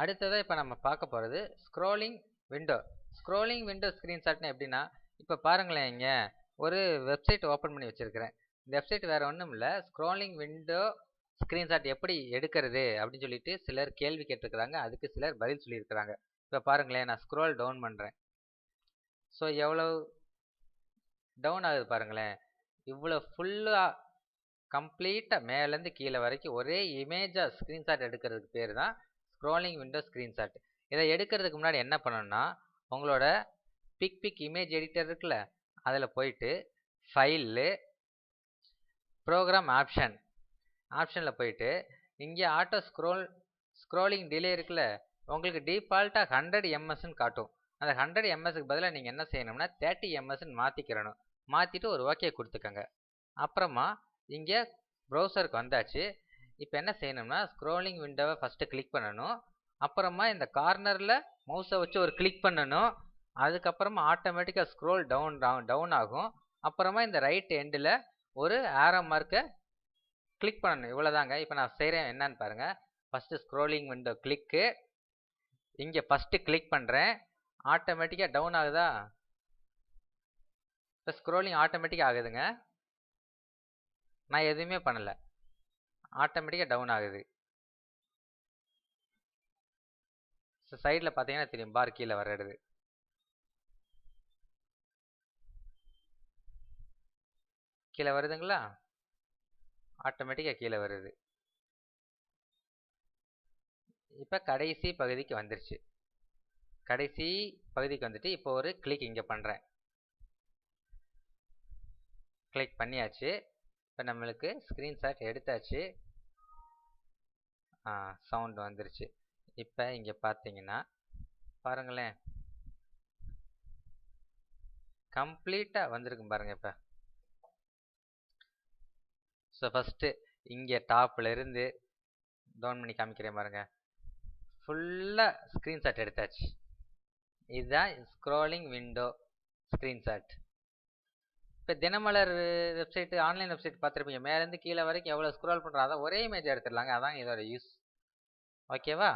அடுத்ததாக இப்போ நம்ம பார்க்க போகிறது ஸ்க்ரோலிங் விண்டோ ஸ்க்ரோலிங் விண்டோ ஸ்க்ரீன்ஷாட்னு எப்படின்னா இப்போ பாருங்களேன் இங்கே ஒரு வெப்சைட் ஓப்பன் பண்ணி வச்சுருக்கிறேன். இந்த வெப்சைட் வேறு ஒன்றும் இல்லை. ஸ்க்ரோலிங் விண்டோ ஸ்க்ரீன்ஷாட் எப்படி எடுக்கிறது அப்படின்னு சொல்லிட்டு சிலர் கேள்வி கேட்டிருக்கிறாங்க. அதுக்கு சிலர் பதில் சொல்லியிருக்கிறாங்க. இப்போ பாருங்களேன் நான் ஸ்க்ரோல் டவுன் பண்ணுறேன் ஸோ எவ்வளோ டவுன் ஆகுது பாருங்களேன். இவ்வளோ ஃபுல்லாக கம்ப்ளீட்டாக மேலேருந்து கீழே வரைக்கும் ஒரே இமேஜாக ஸ்க்ரீன்ஷாட் எடுக்கிறதுக்கு பேர் தான் ஸ்க்ரோலிங் விண்டோ ஸ்க்ரீன்ஷாட் இதை எடுக்கிறதுக்கு முன்னாடி என்ன பண்ணணும்னா உங்களோட பிக் பிக் இமேஜ் எடிட்டர் இருக்குல்ல அதில் போயிட்டு ஃபைலு ப்ரோக்ராம் ஆப்ஷன் ஆப்ஷனில் போயிட்டு இங்கே ஆட்டோ ஸ்க்ரோல் ஸ்க்ரோலிங் டிலே இருக்குல்ல உங்களுக்கு டிஃபால்ட்டாக ஹண்ட்ரட் எம்எஸ்ன்னு காட்டும். அந்த ஹண்ட்ரட் எம்எஸ்க்கு பதிலாக நீங்கள் என்ன செய்யணும்னா தேர்ட்டி எம்எஸ்ன்னு மாற்றிக்கிறணும் மாற்றிட்டு ஒரு ஓகே கொடுத்துக்கோங்க. அப்புறமா இங்கே ப்ரௌசருக்கு வந்தாச்சு. இப்போ என்ன செய்யணும்னா ஸ்க்ரோலிங் விண்டோவை ஃபஸ்ட்டு கிளிக் பண்ணணும். அப்புறமா இந்த கார்னரில் மவுஸை வச்சு ஒரு கிளிக் பண்ணணும். அதுக்கப்புறமா ஆட்டோமேட்டிக்காக ஸ்க்ரோல் டவுன் டவுன் டவுன் ஆகும். அப்புறமா இந்த ரைட் எண்டில் ஒரு ஆரோ மார்க்கை கிளிக் பண்ணணும். இவ்வளோதாங்க இப்போ நான் செய்கிறேன் என்னன்னு பாருங்கள் ஃபஸ்ட்டு ஸ்க்ரோலிங் விண்டோ கிளிக்கு இங்கே ஃபஸ்ட்டு கிளிக் பண்ணுறேன் ஆட்டோமேட்டிக்காக டவுன் ஆகுதா? இப்போ ஸ்க்ரோலிங் ஆட்டோமேட்டிக்காக ஆகுதுங்க. நான் எதுவுமே பண்ணலை. ஆட்டோமேட்டிக்காக டவுன் ஆகுது. ஸோ சைடில் பார்த்தீங்கன்னா தெரியும். பார் கீழே வர்றது கீழே வருதுங்களா? ஆட்டோமேட்டிக்காக கீழே வருது. இப்போ கடைசி பகுதிக்கு வந்துருச்சு. கடைசி பகுதிக்கு வந்துட்டு இப்போ ஒரு கிளிக் இங்கே பண்ணுறேன் கிளிக் பண்ணியாச்சு. இப்போ நம்மளுக்கு ஸ்க்ரீன்ஷாட் எடுத்தாச்சு. சவுண்ட் வந்துருச்சு. இப்போ இங்கே பார்த்தீங்கன்னா பாருங்களேன். கம்ப்ளீட்டாக வந்திருக்கும் பாருங்கள் இப்போ. ஸோ ஃபஸ்ட்டு இங்கே டாப்பில் இருந்து டவுன் பண்ணி காமிக்கிறேன் பாருங்க. ஃபுல்லாக ஸ்க்ரீன்ஷாட் எடுத்தாச்சு. இதுதான் ஸ்க்ரோலிங் விண்டோ ஸ்க்ரீன்ஷாட் இப்போ தினமலர் வெப்சைட்டு ஆன்லைன் வெப்சைட் பார்த்துருப்பீங்க. மேலேருந்து கீழே வரைக்கும் எவ்வளோ ஸ்க்ரோல் பண்ணுறோம் அதான் ஒரே இமேஜ் எடுத்துடலாங்க. அதான் இதோட யூஸ் ஓகேவா